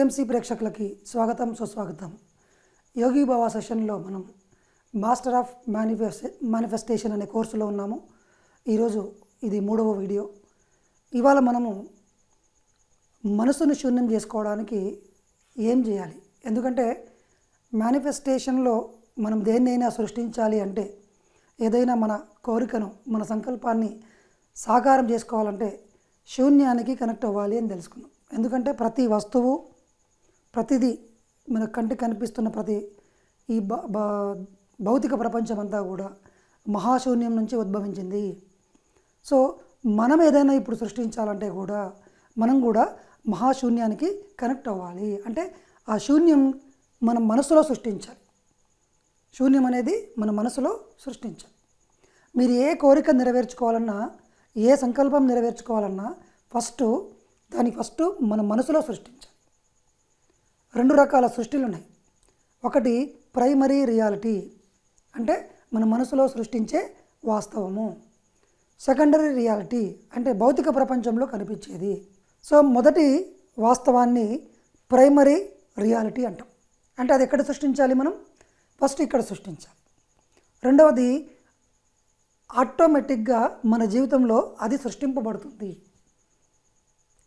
TMC ప్రేక్షకులకి స్వాగతం సుస్వాగతం. యోగి బాబా సెషన్లో మనం మాస్టర్ ఆఫ్ మేనిఫెస్ మేనిఫెస్టేషన్ అనే కోర్సులో ఉన్నాము. ఈరోజు ఇది మూడవ వీడియో. ఇవాళ మనము మనసును శూన్యం చేసుకోవడానికి ఏం చేయాలి? ఎందుకంటే మేనిఫెస్టేషన్లో మనం దేన్నైనా సృష్టించాలి అంటే ఏదైనా మన కోరికను మన సంకల్పాన్ని సాకారం చేసుకోవాలంటే శూన్యానికి కనెక్ట్ అవ్వాలి అని తెలుసుకున్నాం. ఎందుకంటే ప్రతి వస్తువు ప్రతిదీ మన కంటికి కనిపిస్తున్న ప్రతి ఈ భౌతిక ప్రపంచం అంతా కూడా మహాశూన్యం నుంచి ఉద్భవించింది. సో మనం ఏదైనా ఇప్పుడు సృష్టించాలంటే కూడా మనం కూడా మహాశూన్యానికి కనెక్ట్ అవ్వాలి. అంటే ఆ శూన్యం మన మనసులో సృష్టించాలి. శూన్యం అనేది మన మనసులో సృష్టించాలి. మీరు ఏ కోరిక నెరవేర్చుకోవాలన్నా ఏ సంకల్పం నెరవేర్చుకోవాలన్నా ఫస్ట్ దాని ఫస్ట్ మన మనసులో సృష్టించాలి. రెండు రకాల సృష్టిలు ఉన్నాయి. ఒకటి ప్రైమరీ రియాలిటీ అంటే మన మనసులో సృష్టించే వాస్తవము. సెకండరీ రియాలిటీ అంటే భౌతిక ప్రపంచంలో కనిపించేది. సో మొదటి వాస్తవాన్ని ప్రైమరీ రియాలిటీ అంటాం. అంటే అది ఎక్కడ సృష్టించాలి మనం? ఫస్ట్ ఇక్కడ సృష్టించాలి. రెండవది ఆటోమేటిక్గా మన జీవితంలో అది సృష్టింపబడుతుంది.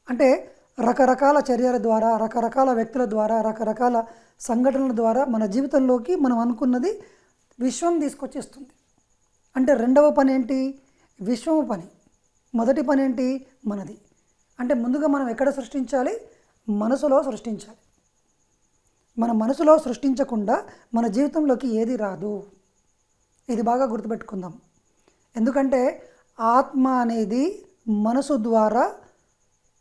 అంటే రకరకాల చర్యల ద్వారా రకరకాల వ్యక్తుల ద్వారా రకరకాల సంఘటనల ద్వారా మన జీవితంలోకి మనం అనుకున్నది విశ్వం తీసుకొచ్చేస్తుంది. అంటే రెండవ పని ఏంటి? విశ్వము పని. మొదటి పని ఏంటి? మనది. అంటే ముందుగా మనం ఎక్కడ సృష్టించాలి? మనసులో సృష్టించాలి. మన మనసులో సృష్టించకుండా మన జీవితంలోకి ఏది రాదు? ఇది బాగా గుర్తుపెట్టుకుందాం. ఎందుకంటే ఆత్మ అనేది మనసు ద్వారా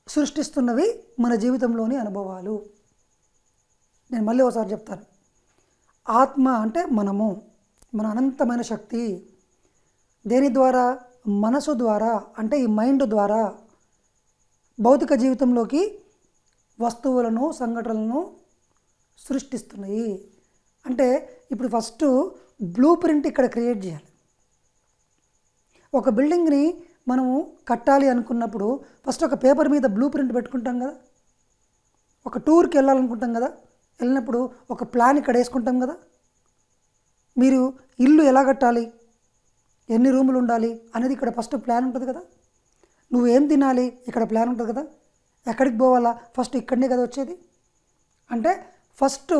సృష్టిస్తున్నవి మన జీవితంలోని అనుభవాలు. నేను మళ్ళీ ఒకసారి చెప్తాను. ఆత్మ అంటే మనము మన అనంతమైన శక్తి. దేని ద్వారా? మనసు ద్వారా అంటే ఈ మైండ్ ద్వారా. భౌతిక జీవితంలోకి వస్తువులను సంఘటనలను సృష్టిస్తున్నాయి. అంటే ఇప్పుడు ఫస్ట్ బ్లూ ప్రింట్ ఇక్కడ క్రియేట్ చేయాలి. ఒక బిల్డింగ్ని మనము కట్టాలి అనుకున్నప్పుడు ఫస్ట్ ఒక పేపర్ మీద బ్లూ ప్రింట్ పెట్టుకుంటాం కదా? ఒక టూర్కి వెళ్ళాలనుకుంటాం కదా? వెళ్ళినప్పుడు ఒక ప్లాన్ ఇక్కడ వేసుకుంటాం కదా? మీరు ఇల్లు ఎలా కట్టాలి? ఎన్ని రూములు ఉండాలి? అనేది ఇక్కడ ఫస్ట్ ప్లాన్ ఉంటుంది కదా? నువ్వు ఏం తినాలి? ఇక్కడ ప్లాన్ ఉంటుంది కదా? ఎక్కడికి పోవాలా? ఫస్ట్ ఇక్కడనే కదా వచ్చేది? అంటే ఫస్ట్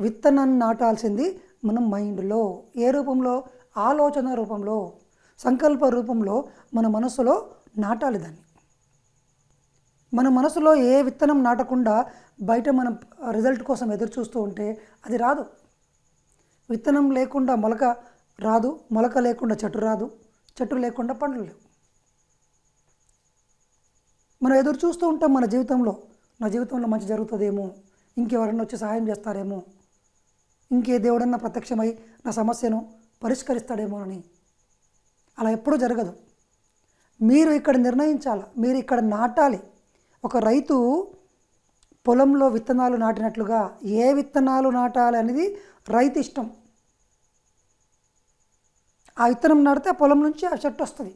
విత్తనాన్ని నాటాల్సింది మన మైండ్లో ఏ రూపంలో? ఆలోచన రూపంలో. సంకల్ప రూపంలో మన మనసులో నాటాలి దాన్ని. మన మనసులో ఏ విత్తనం నాటకుండా బయట మనం రిజల్ట్ కోసం ఎదురు చూస్తూ ఉంటే అది రాదు. విత్తనం లేకుండా మొలక రాదు మొలక లేకుండా చెట్టు రాదు చెట్టు లేకుండా పండ్లు లేవు. మనం ఎదురు చూస్తూ ఉంటాం మన జీవితంలో నా జీవితంలో మంచి జరుగుతుందేమో ఇంకెవరన్నా వచ్చి సహాయం చేస్తారేమో ఇంకే దేవుడన్నా ప్రత్యక్షమై నా సమస్యను పరిష్కరిస్తాడేమో అని అలా ఎప్పుడూ జరగదు. మీరు ఇక్కడ నిర్ణయించాలి? మీరు ఇక్కడ నాటాలి. ఒక రైతు పొలంలో విత్తనాలు నాటినట్లుగా ఏ విత్తనాలు నాటాలి అనేది రైతు ఇష్టం. ఆ విత్తనం నాటితే ఆ పొలం నుంచి ఆ చెట్టు వస్తుంది.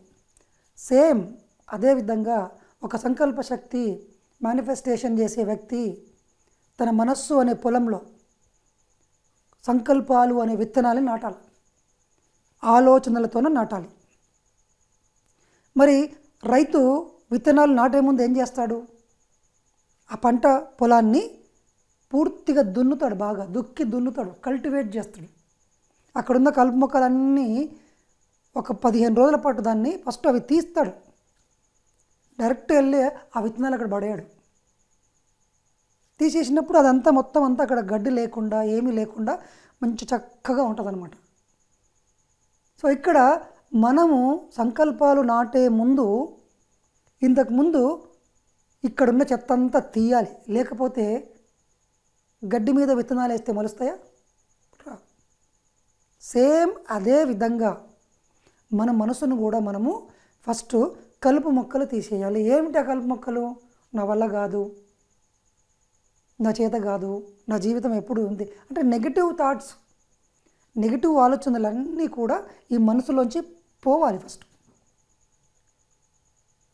సేమ్ అదేవిధంగా ఒక సంకల్ప శక్తి మేనిఫెస్టేషన్ చేసే వ్యక్తి తన మనస్సు అనే పొలంలో సంకల్పాలు అనే విత్తనాలు నాటాలి. ఆలోచనలతోనే నాటాలి. మరి రైతు విత్తనాలు నాటే ముందు ఏం చేస్తాడు? ఆ పంట పొలాన్ని పూర్తిగా దున్నుతాడు బాగా దుక్కి దున్నుతాడు కల్టివేట్ చేస్తాడు. అక్కడున్న కలుపు మొక్కలన్నీ ఒక పదిహేను రోజుల పాటు దాన్ని ఫస్ట్ అవి తీస్తాడు. డైరెక్ట్ వెళ్ళి ఆ విత్తనాలు అక్కడ పడేయాడు. తీసేసినప్పుడు అదంతా మొత్తం అంతా అక్కడ గడ్డి లేకుండా ఏమీ లేకుండా మంచి చక్కగా ఉంటుంది సో ఇక్కడ మనము సంకల్పాలు నాటే ముందు ఇంతకుముందు ఇక్కడున్న చెత్త అంతా తీయాలి. లేకపోతే గడ్డి మీద విత్తనాలు వేస్తే మొలుస్తాయా? సేమ్ అదే విధంగా మన మనసును కూడా మనము ఫస్ట్ కలుపు మొక్కలు తీసేయాలి. ఏమిటి ఆ కలుపు మొక్కలు? నా వల్ల కాదు నా చేత కాదు నా జీవితం ఎప్పుడు ఉంది? అంటే నెగిటివ్ థాట్స్ నెగిటివ్ ఆలోచనలన్నీ కూడా ఈ మనసులోంచి పోవాలి ఫస్ట్.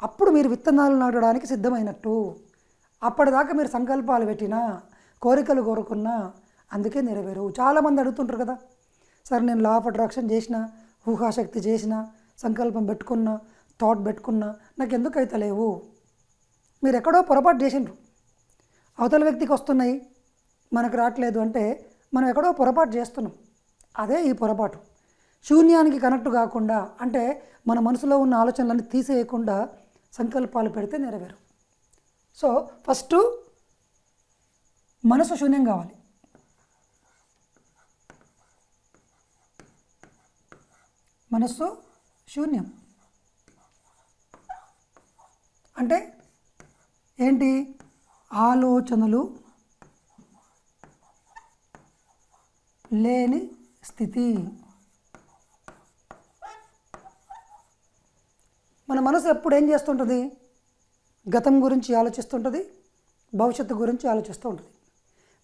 అప్పుడు మీరు విత్తనాలు నాటడానికి సిద్ధమైనట్టు. అప్పటిదాకా మీరు సంకల్పాలు పెట్టినా కోరికలు కోరుకున్నా అందుకే నెరవేరు. చాలామంది అడుగుతుంటారు కదా సరే నేను లా ఆఫ్ అట్రాక్షన్ చేసిన ఊహాశక్తి చేసిన సంకల్పం పెట్టుకున్నా థాట్ పెట్టుకున్నా నాకు ఎందుకు అయితే లేవు? మీరు ఎక్కడో పొరపాటు చేసిండ్రు. అవతల వ్యక్తికి వస్తున్నాయి మనకు రావట్లేదు అంటే మనం ఎక్కడో పొరపాటు చేస్తున్నాం. అదే ఈ పొరపాటు. శూన్యానికి కనెక్ట్ కాకుండా అంటే మన మనసులో ఉన్న ఆలోచనలను తీసేయకుండా సంకల్పాలు పెడితే నెరవేరు. సో ఫస్ట్ మనసు శూన్యం కావాలి. మనస్సు శూన్యం. అంటే ఏంటి? ఆలోచనలు లేని స్థితి. మన మనసు ఎప్పుడు ఏం చేస్తుంటుంది? గతం గురించి ఆలోచిస్తుంటుంది భవిష్యత్తు గురించి ఆలోచిస్తూ ఉంటుంది.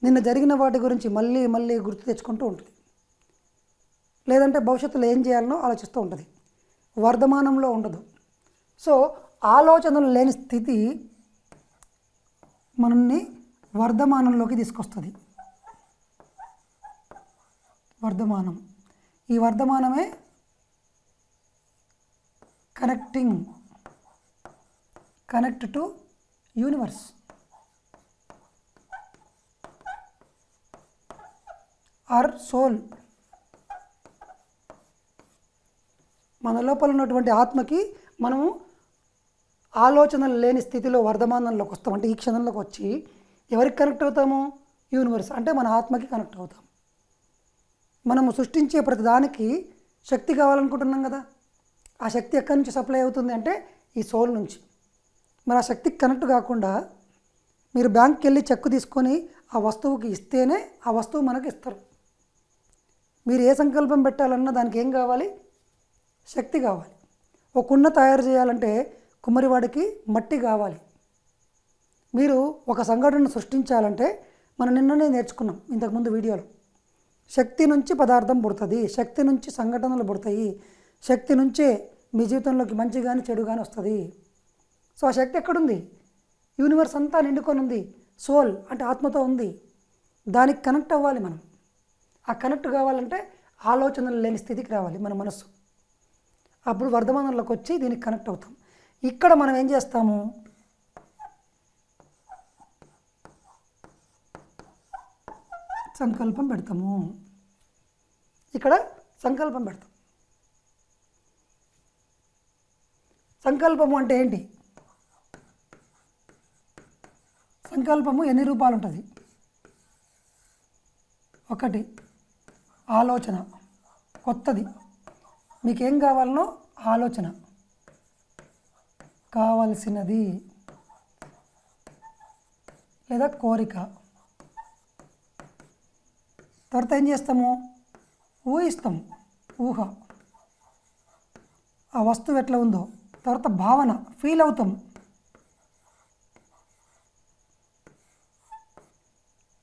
నిన్న జరిగిన వాటి గురించి మళ్ళీ మళ్ళీ గుర్తు తెచ్చుకుంటూ ఉంటుంది. లేదంటే భవిష్యత్తులో ఏం చేయాలనో ఆలోచిస్తూ ఉంటుంది. వర్ధమానంలో ఉండదు. సో ఆలోచనలు లేని స్థితి మనల్ని వర్ధమానంలోకి తీసుకొస్తుంది. వర్ధమానం. ఈ వర్ధమానమే connecting connect to universe. Or soul. మన లోపల ఉన్నటువంటి ఆత్మకి మనము ఆలోచనలు లేని స్థితిలో వర్ధమానంలోకి వస్తాం. అంటే ఈ క్షణంలోకి వచ్చి ఎవరికి కనెక్ట్ అవుతాము? యూనివర్స్. అంటే మన ఆత్మకి కనెక్ట్ అవుతాం. మనము సృష్టించే ప్రతిదానికి శక్తి కావాలనుకుంటున్నాం కదా? ఆ శక్తి ఎక్కడి నుంచి సప్లై అవుతుంది అంటే ఈ సోల్ నుంచి. మరి ఆ శక్తికి కనెక్ట్ కాకుండా మీరు బ్యాంక్కి వెళ్ళి చెక్కు తీసుకొని ఆ వస్తువుకి ఇస్తేనే ఆ వస్తువు మనకు ఇస్తారు. మీరు ఏ సంకల్పం పెట్టాలన్నా దానికి ఏం కావాలి? శక్తి కావాలి. ఒక కుండ తయారు చేయాలంటే కుమ్మరివాడికి మట్టి కావాలి. మీరు ఒక సంఘటనను సృష్టించాలంటే మనం నిన్ననే నేర్చుకున్నాం ఇంతకుముందు వీడియోలో. శక్తి నుంచి పదార్థం పుడుతుంది శక్తి నుంచి సంఘటనలు పుడతాయి శక్తి నుంచే మీ జీవితంలోకి మంచి కానీ చెడు కానీ వస్తుంది. సో ఆ శక్తి ఎక్కడుంది? యూనివర్స్ అంతా నిండుకొని ఉంది సోల్ అంటే ఆత్మతో ఉంది. దానికి కనెక్ట్ అవ్వాలి మనం. ఆ కనెక్ట్ కావాలంటే ఆలోచనలు లేని స్థితికి రావాలి మన మనస్సు. అప్పుడు వర్ధమానంలోకి వచ్చి దీనికి కనెక్ట్ అవుతాం. ఇక్కడ మనం ఏం చేస్తాము? సంకల్పం పెడతాము. ఇక్కడ సంకల్పం పెడతాం. సంకల్పము అంటే ఏంటి? సంకల్పము ఎన్ని రూపాలు ఉంటుంది? ఒకటి ఆలోచన. కొత్తది. మీకేం కావాలనో ఆలోచన. కావలసినది లేదా కోరిక. తర్వాత ఏం చేస్తాము? ఊహిస్తాం ఊహ. ఆ వస్తువు ఎట్లా ఉందో. తర్వాత భావన ఫీల్ అవుతాం.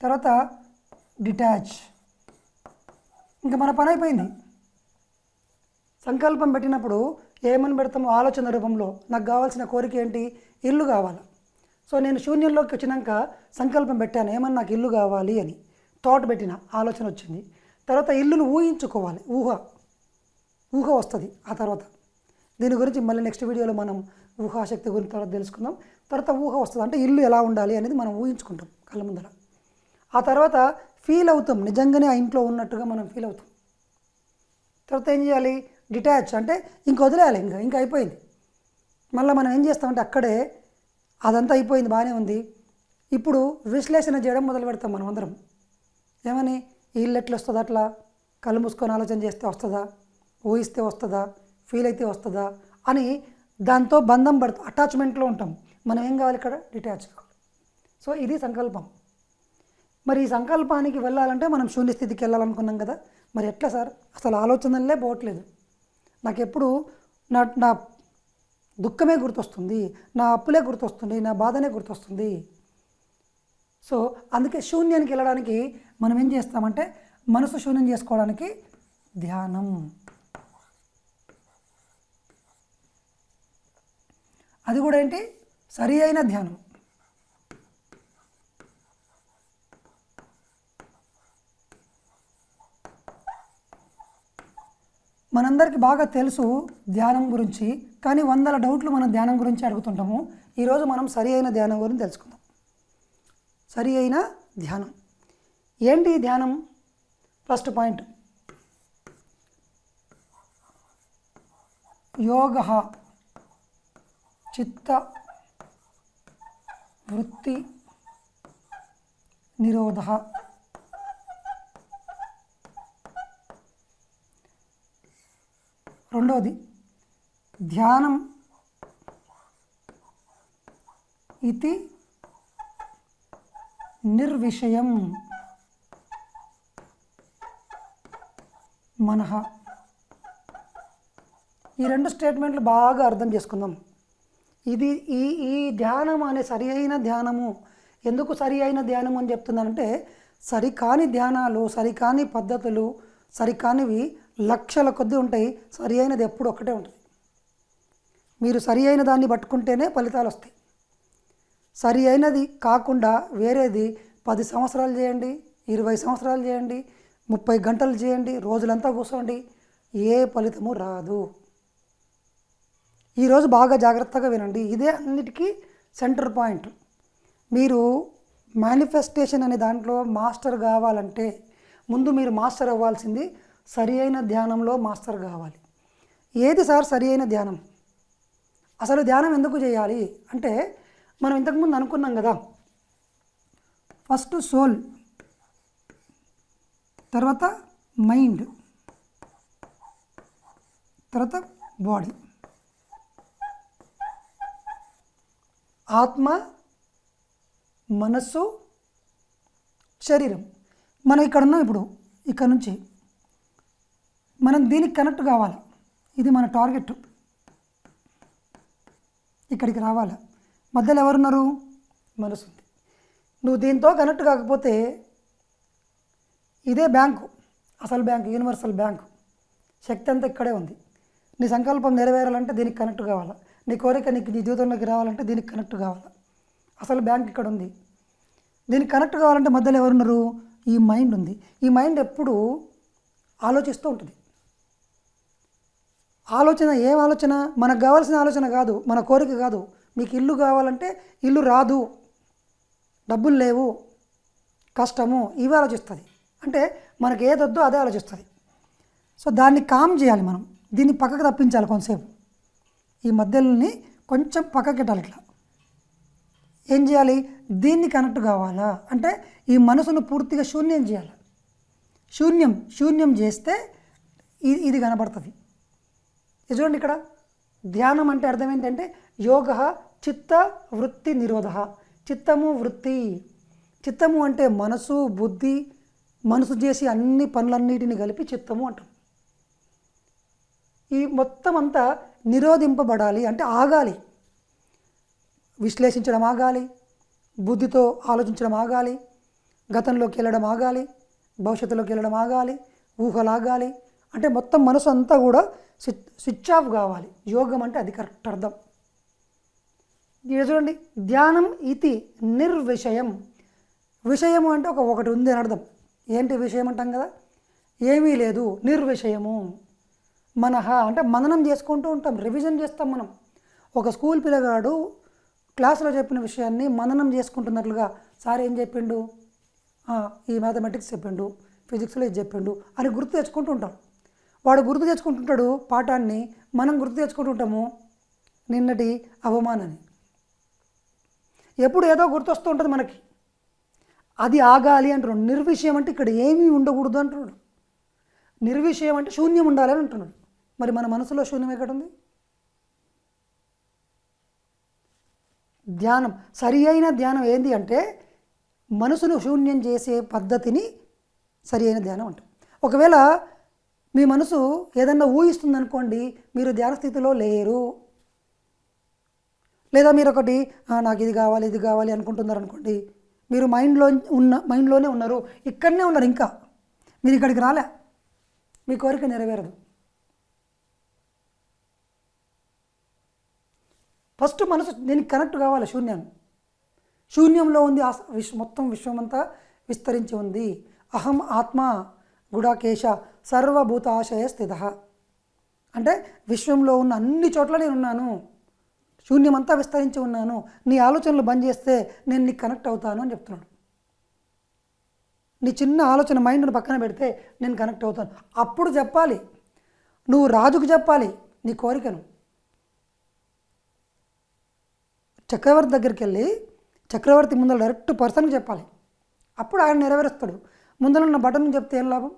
తర్వాత డిటాచ్ ఇంకా మన పని అయిపోయింది. సంకల్పం పెట్టినప్పుడు ఏమని పెడతామో ఆలోచన రూపంలో నాకు కావాల్సిన కోరిక ఏంటి? ఇల్లు కావాలి. సో నేను శూన్యంలోకి వచ్చినాక సంకల్పం పెట్టాను ఏమన్నా నాకు ఇల్లు కావాలి అని. థాట్ పెట్టిన ఆలోచన వచ్చింది. తర్వాత ఇల్లును ఊహించుకోవాలి ఊహ. ఊహ వస్తుంది ఆ తర్వాత. దీని గురించి మళ్ళీ నెక్స్ట్ వీడియోలో మనం ఊహాశక్తి గురించి తర్వాత తెలుసుకుందాం. తర్వాత ఊహ వస్తుంది. అంటే ఇల్లు ఎలా ఉండాలి అనేది మనం ఊహించుకుంటాం కళ్ళ ముందర. ఆ తర్వాత ఫీల్ అవుతాం. నిజంగానే ఆ ఇంట్లో ఉన్నట్టుగా మనం ఫీల్ అవుతాం. తర్వాత ఏం చేయాలి? డిటాచ్ అంటే ఇంక వదిలేయాలి. ఇంకా ఇంకా అయిపోయింది. మళ్ళీ మనం ఏం చేస్తామంటే అక్కడే అదంతా అయిపోయింది బాగానే ఉంది. ఇప్పుడు విశ్లేషణ చేయడం మొదలు పెడతాం మనం అందరం. ఏమని? ఇల్లు ఎట్లా వస్తుందా అట్లా? కళ్ళు మూసుకొని ఆలోచన చేస్తే వస్తుందా? ఊహిస్తే వస్తుందా? ఫీల్ అయితే వస్తుందా అని దాంతో బంధం పడుతుంది అటాచ్మెంట్లో ఉంటాం. మనం ఏం కావాలి ఇక్కడ? డిటాచ్ కావాలి. సో ఇది సంకల్పం. మరి ఈ సంకల్పానికి వెళ్ళాలంటే మనం శూన్య స్థితికి వెళ్ళాలనుకున్నాం కదా. మరి ఎట్లా సార్? అసలు ఆలోచనలే పోవట్లేదు. నాకు ఎప్పుడు నా నా దుఃఖమే గుర్తొస్తుంది నా అప్పులే గుర్తొస్తుంది నా బాధనే గుర్తొస్తుంది. సో అందుకే శూన్యానికి వెళ్ళడానికి మనం ఏం చేస్తామంటే మనసు శూన్యం చేసుకోవడానికి ధ్యానం. అది కూడా ఏంటి? సరి అయిన ధ్యానం. మనందరికీ బాగా తెలుసు ధ్యానం గురించి కానీ వందల డౌట్లు మనం ధ్యానం గురించి అడుగుతుంటాము. ఈరోజు మనం సరి అయిన ధ్యానం గురించి తెలుసుకుందాం. సరి అయిన ధ్యానం. ఏంటి ధ్యానం? First point. యోగ. చిత్త వృత్తి నిరోధ. రెండవది ధ్యానం ఇది నిర్విషయం. మనహ ఈ రెండు స్టేట్మెంట్లు బాగా అర్థం చేసుకుందాం. ఇది ఈ ఈ ధ్యానం అనే సరి అయిన ధ్యానము. ఎందుకు సరి అయిన ధ్యానం అని చెప్తున్నానంటే సరికాని ధ్యానాలు సరికాని పద్ధతులు సరికానివి లక్షల కొద్దీ ఉంటాయి. సరి అయినది ఎప్పుడు ఒక్కటే ఉంటుంది. మీరు సరి అయిన దాన్ని పట్టుకుంటేనే ఫలితాలు వస్తాయి. సరి అయినది కాకుండా వేరేది పది సంవత్సరాలు చేయండి ఇరవై సంవత్సరాలు చేయండి ముప్పై గంటలు చేయండి రోజులంతా కూర్చోండి ఏ ఫలితము రాదు. ఈరోజు బాగా జాగ్రత్తగా వినండి. ఇదే అన్నిటికీ సెంటర్ పాయింట్. మీరు మేనిఫెస్టేషన్ అనే దాంట్లో మాస్టర్ కావాలంటే ముందు మీరు మాస్టర్ అవ్వాల్సింది సరి అయిన ధ్యానంలో మాస్టర్ కావాలి. ఏది సార్ సరి అయిన ధ్యానం? అసలు ధ్యానం ఎందుకు చేయాలి? అంటే మనం ఇంతకుముందు అనుకున్నాం కదా. ఫస్ట్ సోల్ తర్వాత మైండ్ తర్వాత బాడీ. ఆత్మ మనస్సు శరీరం. మనం ఇక్కడ ఉన్నాం ఇప్పుడు ఇక్కడ నుంచి. మనం దీనికి కనెక్ట్ కావాలి. ఇది మన టార్గెట్ ఇక్కడికి రావాలి. మధ్యలో ఎవరున్నారు? మనసు ఉంది. నువ్వు దీంతో కనెక్ట్ కాకపోతే ఇదే బ్యాంకు. అసలు బ్యాంకు యూనివర్సల్ బ్యాంకు. శక్తి అంతా ఇక్కడే ఉంది. నీ సంకల్పం నెరవేరాలంటే దీనికి కనెక్ట్ కావాలా? నీ కోరిక నీకు నీ జీవితంలోకి రావాలంటే దీనికి కనెక్ట్ కావాలి? అసలు బ్యాంక్ ఇక్కడ ఉంది. దీనికి కనెక్ట్ కావాలంటే మధ్యలో ఎవరున్నారు? ఈ మైండ్ ఉంది. ఈ మైండ్ ఎప్పుడు ఆలోచిస్తూ ఉంటుంది. ఆలోచన ఏం ఆలోచన? మనకు కావాల్సిన ఆలోచన కాదు మన కోరిక కాదు. మీకు ఇల్లు కావాలంటే ఇల్లు రాదు. డబ్బులు లేవు. కష్టము. ఇవి ఆలోచిస్తుంది. అంటే మనకి ఏదొద్దో అదే ఆలోచిస్తుంది. సో దాన్ని కామ్ చేయాలి మనం. దీన్ని పక్కకు తప్పించాలి కొంతసేపు. ఈ మధ్యలోని కొంచెం పక్కకి పెట్టాలి ఇట్లా. ఏం చేయాలి? దీన్ని కనెక్ట్ కావాలా? అంటే ఈ మనసును పూర్తిగా శూన్యం చేయాలి? శూన్యం శూన్యం చేస్తే ఇది ఇది కనబడుతుంది. చూడండి ఇక్కడ. ధ్యానం అంటే అర్థం ఏంటంటే యోగ చిత్త వృత్తి నిరోధ. చిత్తము వృత్తి. చిత్తము అంటే మనసు బుద్ధి మనసు చేసి అన్ని పనులన్నిటిని కలిపి చిత్తము అంటాం. ఈ మొత్తం అంతా నిరోధింపబడాలి అంటే ఆగాలి. విశ్లేషించడం ఆగాలి. బుద్ధితో ఆలోచించడం ఆగాలి. గతంలోకి వెళ్ళడం ఆగాలి. భవిష్యత్తులోకి వెళ్ళడం ఆగాలి. ఊహలు ఆగాలి అంటే మొత్తం మనసు అంతా కూడా స్విచ్ స్విచ్ ఆఫ్ కావాలి. యోగం అంటే అది కరెక్ట్ అర్థం. ఇది చూడండి. ధ్యానం ఇది నిర్విషయం. విషయము అంటే ఒక ఒకటి ఉంది అని అర్థం. ఏంటి విషయం అంటాం కదా? ఏమీ లేదు. నిర్విషయము. మనహ అంటే మననం చేసుకుంటూ ఉంటాం రివిజన్ చేస్తాం మనం. ఒక స్కూల్ పిల్లగాడు క్లాసులో చెప్పిన విషయాన్ని మననం చేసుకుంటున్నట్లుగా సార్ ఏం చెప్పిండు? ఈ మ్యాథమెటిక్స్ చెప్పిండు ఫిజిక్స్లో ఇది చెప్పిండు అని గుర్తు తెచ్చుకుంటూ ఉంటాం. వాడు గుర్తు తెచ్చుకుంటుంటాడు పాఠాన్ని మనం గుర్తు తెచ్చుకుంటుంటాము నిన్నటి అవమానాన్ని ఎప్పుడు ఏదో గుర్తొస్తూ ఉంటుంది మనకి. అది ఆగాలి అంటున్నాడు. నిర్విషయం అంటే ఇక్కడ ఏమీ ఉండకూడదు అంటున్నాడు. నిర్విషయం అంటే శూన్యం ఉండాలి అని అంటున్నాడు. మరి మన మనసులో శూన్యం ఎక్కడ ఉంది ధ్యానం. సరి అయిన ధ్యానం ఏంది అంటే మనసును శూన్యం చేసే పద్ధతిని సరి అయిన ధ్యానం అంటాం. ఒకవేళ మీ మనసు ఏదన్నా ఊహిస్తుందనుకోండి మీరు ధ్యాన స్థితిలో లేరు. లేదా మీరు ఒకటి నాకు ఇది కావాలి ఇది కావాలి అనుకుంటున్నారు అనుకోండి మీరు మైండ్లో ఉన్న మైండ్లోనే ఉన్నారు ఇక్కడనే ఉన్నారు ఇంకా. మీరు ఇక్కడికి రాలే. మీ కోరిక నెరవేరదు. ఫస్ట్ మనసు దీనికి కనెక్ట్ కావాలి శూన్యం. శూన్యంలో ఉంది ఆ విశ్వ మొత్తం విశ్వమంతా విస్తరించి ఉంది. అహం ఆత్మ గుడాకేశ సర్వభూతాశయ స్థిత. అంటే విశ్వంలో ఉన్న అన్ని చోట్ల నేను ఉన్నాను. శూన్యమంతా విస్తరించి ఉన్నాను. నీ ఆలోచనలు బంద్ చేస్తే నేను నీకు కనెక్ట్ అవుతాను అని చెప్తున్నాడు. నీ చిన్న ఆలోచన మైండ్ను పక్కన పెడితే నేను కనెక్ట్ అవుతాను. అప్పుడు చెప్పాలి. నువ్వు రాజుకు చెప్పాలి నీ కోరికను. చక్రవర్తి దగ్గరికి వెళ్ళి చక్రవర్తి ముందర డైరెక్ట్ పర్సన్కి చెప్పాలి. అప్పుడు ఆయన నెరవేరుస్తాడు. ముందర ఉన్న బటన్ చెప్తే ఏం లాభం?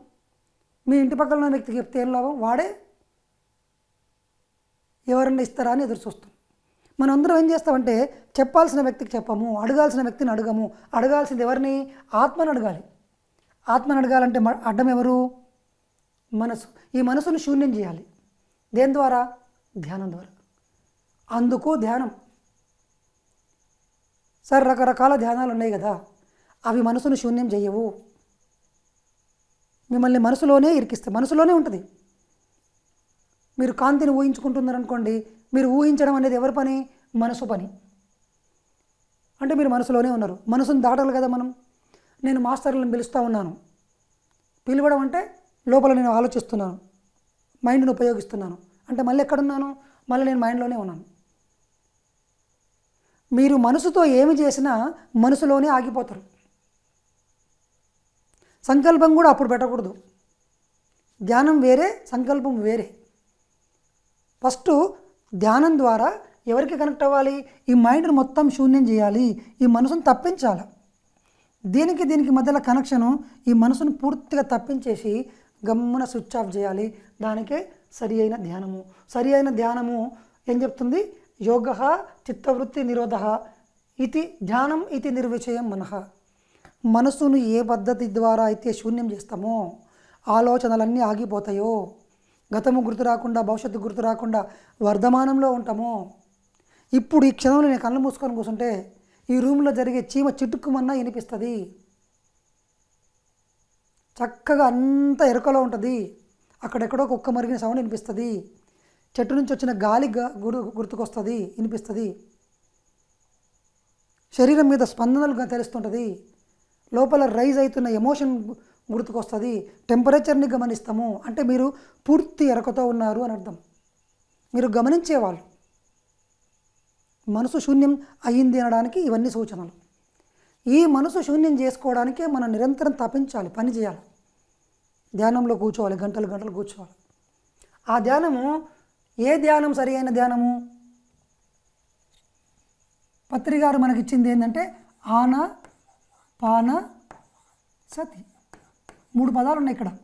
మీ ఇంటి పక్కన ఉన్న వ్యక్తికి చెప్తే ఏం లాభం? వాడే ఎవరన్నా ఇస్తారా అని ఎదురు చూస్తాం. మనం అందరం ఏం చేస్తామంటే చెప్పాల్సిన వ్యక్తికి చెప్పము అడగాల్సిన వ్యక్తిని అడగము. అడగాల్సింది ఎవరిని? ఆత్మను అడగాలి. ఆత్మను అడగాలంటే మ- అడ్డం ఎవరు? మనసు. ఈ మనసును శూన్యం చేయాలి. దేని ద్వారా? ధ్యానం ద్వారా. అందుకు ధ్యానం. సార్ రకరకాల ధ్యానాలు ఉన్నాయి కదా అవి మనసును శూన్యం చేయవు. మిమ్మల్ని మనసులోనే ఇరికిస్తాయి మనసులోనే ఉంటుంది. మీరు కాంతిని ఊహించుకుంటున్నారనుకోండి మీరు ఊహించడం అనేది ఎవరి పని? మనసు పని. అంటే మీరు మనసులోనే ఉన్నారు. మనసును దాటాలి కదా మనం. నేను మాస్టర్లను పిలుస్తూ ఉన్నాను. పిలవడం అంటే లోపల నేను ఆలోచిస్తున్నాను. మైండ్ను ఉపయోగిస్తున్నాను. అంటే మళ్ళీ ఎక్కడున్నాను? మళ్ళీ నేను మైండ్లోనే ఉన్నాను. మీరు మనసుతో ఏమి చేసినా మనసులోనే ఆగిపోతారు. సంకల్పం కూడా అప్పుడు పెట్టకూడదు. ధ్యానం వేరే సంకల్పం వేరే. ఫస్ట్ ధ్యానం ద్వారా ఎవరికి కనెక్ట్ అవ్వాలి? ఈ మైండ్ని మొత్తం శూన్యం చేయాలి. ఈ మనసును తప్పించాలి. దీనికి దీనికి మధ్యలో కనెక్షను ఈ మనసును పూర్తిగా తప్పించేసి గమ్మున స్విచ్ ఆఫ్ చేయాలి. దానికే సరి అయిన ధ్యానము. సరి అయిన ధ్యానము ఏం చెప్తుంది? యోగ చిత్తవృత్తి నిరోధ ఇది ధ్యానం ఇది నిర్విషయం మనః. మనసును ఏ పద్ధతి ద్వారా అయితే శూన్యం చేస్తామో ఆలోచనలన్నీ ఆగిపోతాయో గతము గుర్తు రాకుండా భవిష్యత్తు గుర్తు రాకుండా వర్ధమానంలో ఉంటామో ఇప్పుడు ఈ క్షణంలో నేను కళ్ళు మూసుకొని కూర్చుంటే ఈ రూమ్లో జరిగే చీమ చిటుక్కుమన్నా వినిపిస్తుంది. చక్కగా అంత ఎరుకలో ఉంటుంది. అక్కడెక్కడో కుక్క మరిగిన సౌండ్ వినిపిస్తుంది. చెట్టు నుంచి వచ్చిన గాలి గ- గుర్తుకొస్తుంది వినిపిస్తుంది. శరీరం మీద స్పందనలుగా తెలుస్తుంటుంది. లోపల రైజ్ అవుతున్న ఎమోషన్ గుర్తుకొస్తుంది. టెంపరేచర్ని గమనిస్తాము. అంటే మీరు పూర్తి ఎరకతో ఉన్నారు అని అర్థం. మీరు గమనించేవాళ్ళు. మనసు శూన్యం అయ్యింది అనడానికి ఇవన్నీ సూచనలు. ఈ మనసు శూన్యం చేసుకోవడానికే మనం నిరంతరం తపించాలి పని చేయాలి ధ్యానంలో కూర్చోవాలి గంటలు గంటలు కూర్చోవాలి. ఆ ధ్యానము ఏ ధ్యానం సరి అయిన ధ్యానము? పత్రికారు మనకి ఇచ్చింది ఏంటంటే ఆన పాన సతి. మూడు పదాలు ఉన్నాయి ఇక్కడ.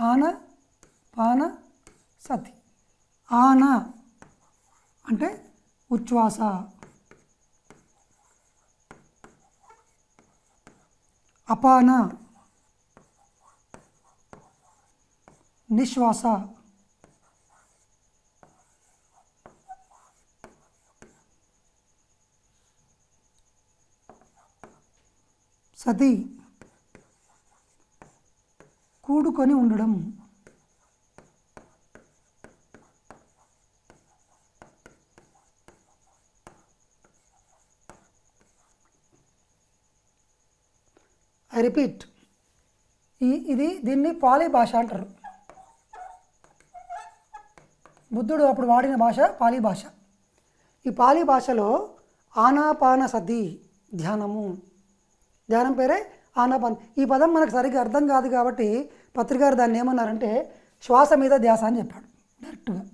ఆన పాన సతి. ఆన అంటే ఉచ్ఛ్వాస. అపాన నిశ్వాస. సతి కూడుకొని ఉండడం. ఐ రిపీట్ ఇది దీన్ని పాలీ భాష అంటారు. బుద్ధుడు అప్పుడు వాడిన భాష పాలీ భాష. ఈ పాలీ భాషలో ఆనాపాన సతి ధ్యానము. ధ్యానం పేరే ఆనాపాన. ఈ పదం మనకు సరిగ్గా అర్థం కాదు కాబట్టి పత్రికారు దాన్ని ఏమన్నారంటే శ్వాస మీద ధ్యాస అని చెప్పాడు. డైరెక్ట్గా.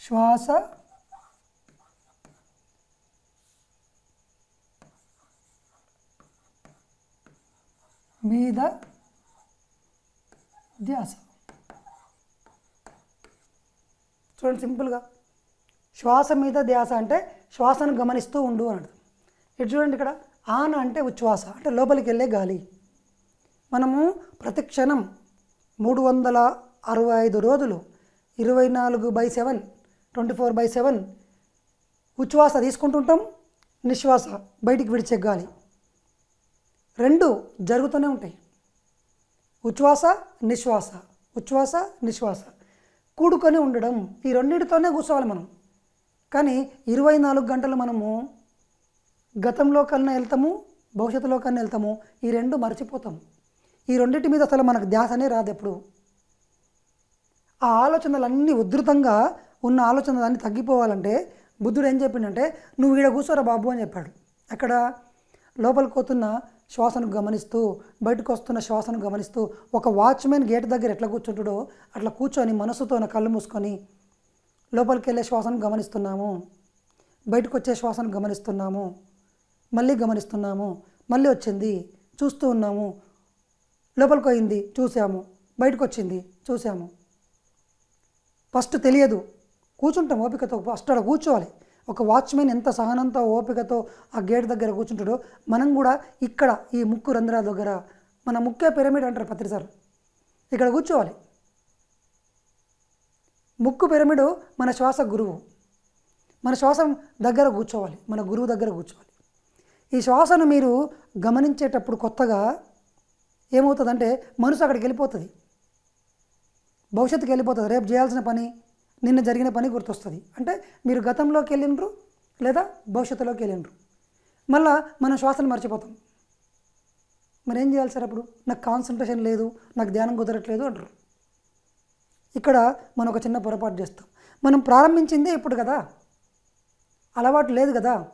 శ్వాస మీద ధ్యాస. చూడండి సింపుల్గా. శ్వాస మీద ధ్యాస అంటే శ్వాసను గమనిస్తూ ఉండు అని అర్థం. ఇటు చూడండి ఇక్కడ? ఆన అంటే ఉచ్ఛ్వాస అంటే లోపలికి వెళ్ళే గాలి. మనము ప్రతి క్షణం మూడు వందల అరవై ఐదు రోజులు ఇరవై నాలుగు by seven twenty four by seven ఉచ్ఛ్వాస తీసుకుంటుంటాం నిశ్వాస బయటికి విడిచే గాలి. రెండు జరుగుతూనే ఉంటాయి. ఉచ్ఛ్వాస నిశ్వాస ఉచ్ఛ్వాస నిశ్వాస కూడుకొని ఉండడం ఈ రెండింటితోనే కూర్చోవాలి మనం. కానీ ఇరవై నాలుగు గంటలు మనము గతంలో కన్నా వెళ్తాము భవిష్యత్తులో కన్నా వెళ్తాము ఈ రెండు మర్చిపోతాం ఈ రెండింటి మీద అసలు మనకు ధ్యాసనే రాదు ఎప్పుడు. ఆ ఆలోచనలన్నీ ఉధృతంగా ఉన్న ఆలోచనలన్నీ తగ్గిపోవాలంటే బుద్ధుడు ఏం చెప్పిండంటే నువ్వు ఈడ కూర్చోరా బాబు అని చెప్పాడు. అక్కడ లోపలికి పోతున్న శ్వాసను గమనిస్తూ బయటకు వస్తున్న శ్వాసను గమనిస్తూ ఒక వాచ్మెన్ గేట్ దగ్గర ఎట్లా కూర్చుంటాడో అట్లా కూర్చొని మనసుతో కళ్ళు మూసుకొని లోపలికి వెళ్ళే శ్వాసను గమనిస్తున్నాము. బయటకు వచ్చే శ్వాసను గమనిస్తున్నాము. మళ్ళీ గమనిస్తున్నాము మళ్ళీ వచ్చింది చూస్తూ ఉన్నాము. లోపలికి పోయింది చూసాము బయటకు వచ్చింది చూసాము ఫస్ట్ తెలియదు. కూర్చుంటాం ఓపికతో ఫస్ట్ అక్కడ కూర్చోవాలి. ఒక వాచ్మెన్ ఎంత సహనంతో ఓపికతో ఆ గేట్ దగ్గర కూర్చుంటాడో మనం కూడా ఇక్కడ ఈ ముక్కు రంధ్రాల దగ్గర మన ముక్కే పిరమిడ్ అంటారు పత్రిసారు ఇక్కడ కూర్చోవాలి. ముక్కు పిరమిడు మన శ్వాస గురువు. మన శ్వాసం దగ్గర కూర్చోవాలి. మన గురువు దగ్గర కూర్చోవాలి. ఈ శ్వాసను మీరు గమనించేటప్పుడు కొత్తగా ఏమవుతుందంటే మనసు అక్కడికి వెళ్ళిపోతుంది. భవిష్యత్తుకి వెళ్ళిపోతుంది. రేపు చేయాల్సిన పని నిన్న జరిగిన పని గుర్తొస్తుంది. అంటే మీరు గతంలోకి వెళ్ళినరు లేదా భవిష్యత్తులోకి వెళ్ళినరు మళ్ళా మనం శ్వాసను మర్చిపోతాం. మరి ఏం చేయాలి సార్ అప్పుడు? నాకు కాన్సన్ట్రేషన్ లేదు నాకు ధ్యానం కుదరట్లేదు అంటారు. ఇక్కడ మనం ఒక చిన్న పొరపాటు చేస్తాం. మనం ప్రారంభించిందే ఇప్పుడు కదా. అలవాటు లేదు కదా.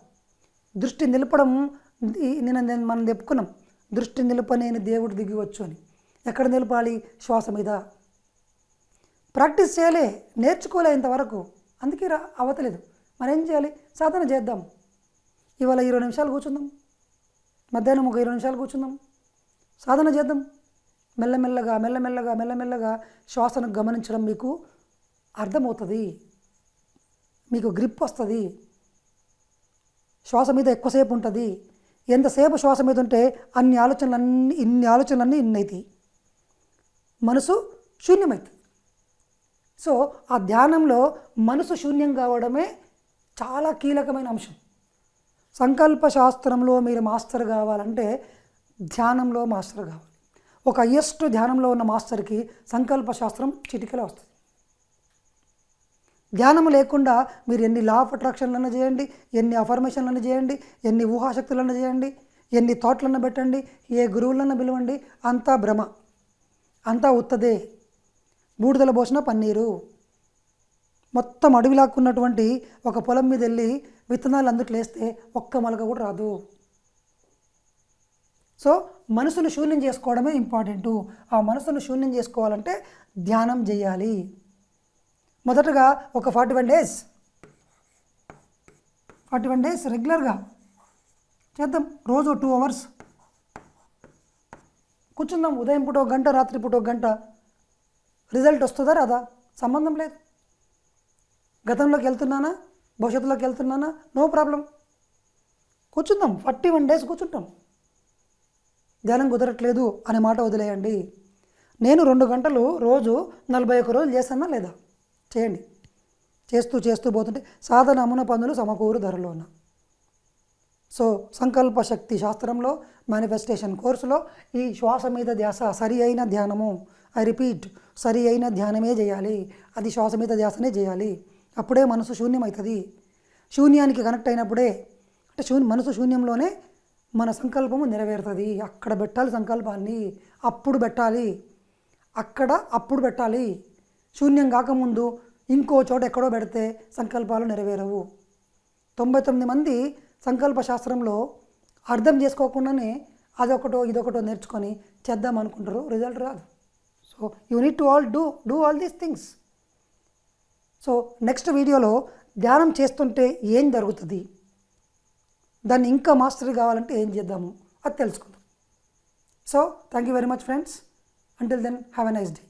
దృష్టి నిలపడం నేను మనం చెప్పుకున్నాం. దృష్టి నిలపనేని దేవుడు దిగివచ్చు అని. ఎక్కడ నిలపాలి? శ్వాస మీద. ప్రాక్టీస్ చేయలే నేర్చుకోలే ఇంతవరకు. అందుకే రా అవతలేదు. మనం ఏం చేయాలి? సాధన చేద్దాం. ఇవాళ ఇరవై నిమిషాలు కూర్చుందాం. మధ్యాహ్నం ఒక ఇరవై నిమిషాలు కూర్చుందాం. సాధన చేద్దాం. మెల్లమెల్లగా మెల్లమెల్లగా మెల్లమెల్లగా శ్వాసను గమనించడం మీకు అర్థమవుతుంది. మీకు గ్రిప్ వస్తుంది. శ్వాస మీద ఎక్కువసేపు ఉంటుంది. ఎంతసేపు శ్వాస మీద ఉంటే అన్ని ఆలోచనలన్నీ ఇన్ని ఆలోచనలన్నీ ఇన్ని అవుతాయి మనసు శూన్యమవుతుంది సో ఆ ధ్యానంలో మనసు శూన్యం కావడమే చాలా కీలకమైన అంశం. సంకల్ప శాస్త్రంలో మీరు మాస్టర్ కావాలంటే ధ్యానంలో మాస్టర్ కావాలి. ఒక హయ్యెస్ట్ ధ్యానంలో ఉన్న మాస్టర్కి సంకల్ప శాస్త్రం చిటికలో వస్తుంది. ధ్యానం లేకుండా మీరు ఎన్ని లా ఆఫ్ అట్రాక్షన్లన్నా చేయండి ఎన్ని అఫర్మేషన్లన్నా చేయండి ఎన్ని ఊహాశక్తులన్నా చేయండి ఎన్ని థాట్లన్నా పెట్టండి ఏ గురువులన్న పిలవండి అంతా భ్రమ. అంతా ఉత్తదే. బూడిదల పోసిన పన్నీరు. మొత్తం అడవిలాక్కున్నటువంటి ఒక పొలం మీద వెళ్ళి విత్తనాలు అందుట్లేస్తే ఒక్క మొలక కూడా రాదు. సో మనసును శూన్యం చేసుకోవడమే ఇంపార్టెంటు. ఆ మనసును శూన్యం చేసుకోవాలంటే ధ్యానం చేయాలి. మొదటగా ఒక forty one days. Forty one days రెగ్యులర్గా చేద్దాం. రోజు టూ అవర్స్. కూర్చుందాం. ఉదయం పూట ఒక గంట రాత్రి పూట ఒక గంట. రిజల్ట్ వస్తుందా రాదా? సంబంధం లేదు. గతంలోకి వెళ్తున్నానా? భవిష్యత్తులోకి వెళ్తున్నానా? No problem. కూర్చుందాం. ఫార్టీ వన్ డేస్ కూర్చుంటాం. ధ్యానం కుదరట్లేదు అనే మాట వదిలేయండి. నేను రెండు గంటలు రోజు నలభై ఒక్క రోజులు చేస్తానా లేదా? చేయండి. చేస్తూ చేస్తూ పోతుంటే సాధన అమున పనులు సమకూరు ధరలోన. సో సంకల్ప శక్తి శాస్త్రంలో మేనిఫెస్టేషన్ కోర్సులో ఈ శ్వాస మీద ధ్యాస సరి అయిన ధ్యానము ఐ రిపీట్ సరి అయిన ధ్యానమే చేయాలి. అది శ్వాస మీద ధ్యాసనే చేయాలి. అప్పుడే మనసు శూన్యమవుతుంది శూన్యానికి కనెక్ట్ అయినప్పుడే అంటే శూన్య మనసు శూన్యంలోనే మన సంకల్పము నెరవేరుతుంది. అక్కడ పెట్టాలి సంకల్పాన్ని అప్పుడు పెట్టాలి. అక్కడ అప్పుడు పెట్టాలి. శూన్యం కాకముందు ఇంకో చోట ఎక్కడో పెడితే సంకల్పాలు నెరవేరవు. తొంభై తొమ్మిది మంది సంకల్ప శాస్త్రంలో అర్థం చేసుకోకుండానే అదొకటో ఇదొకటో నేర్చుకొని చేద్దాం అనుకుంటారు. రిజల్ట్ రాదు. So you need to all do do all these things so next వీడియోలో ధ్యానం చేస్తుంటే ఏం జరుగుతుంది? దాన్ని ఇంకా మాస్టరీ కావాలంటే ఏం చేద్దాము? అది తెలుసుకుందాం. So thank you very much friends until then have a nice day